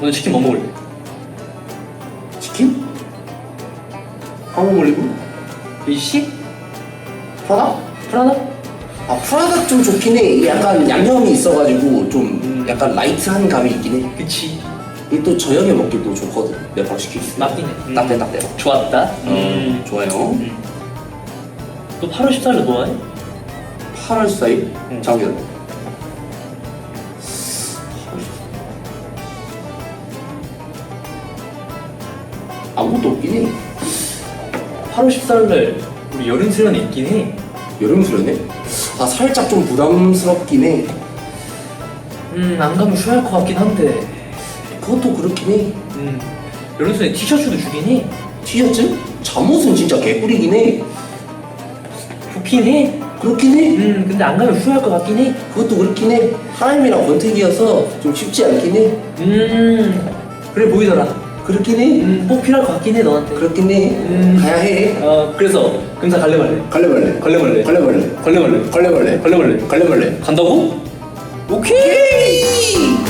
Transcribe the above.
오늘 치킨 뭐 먹을래? 치킨? 한국 올리브? 일식? 프라다? 프라다? 아 프라다 좀 좋긴 해. 약간 양념이 있어가지고 좀 음. 약간 라이트한 감이 있긴 해. 그치 이게 또 저녁에 먹기도 좋거든. 내가 바로 시킬 수 있어. 맞긴 해 딱대 딱대. 좋았다 음, 좋아요. 너 8월 14일에 뭐 하니? 8월 4일 응. 장현. 아무것도 없긴 해. 8월 14일날 우리 여름 수련회 있긴 해 여름 수련회? 아 살짝 좀 부담스럽긴 해. 음, 안 가면 쉬어야 할것 같긴 한데 그것도 그렇긴 해. 음, 여름 수련회 티셔츠도 주긴 해 티셔츠? 잠옷은 진짜 개꿀이긴 해. 좋긴 해 그렇긴 해. 음, 근데 안 가면 후회할 것 같긴 해. 그것도 그렇긴 해. 하임이랑 권태기여서 좀 쉽지 않긴 해. 음, 그래 보이더라. 그렇긴 해. 음, 꼭 필요할 것 같긴 해 너한테. 그렇긴 해. 음. 가야 해. 어, 그래서 금사 갈래 말래. 갈래 말래. 걸레 말래. 갈래 말래. 걸레 말래. 갈래 말래. 걸레 말래. 갈래 말래. 간다고? 오케이.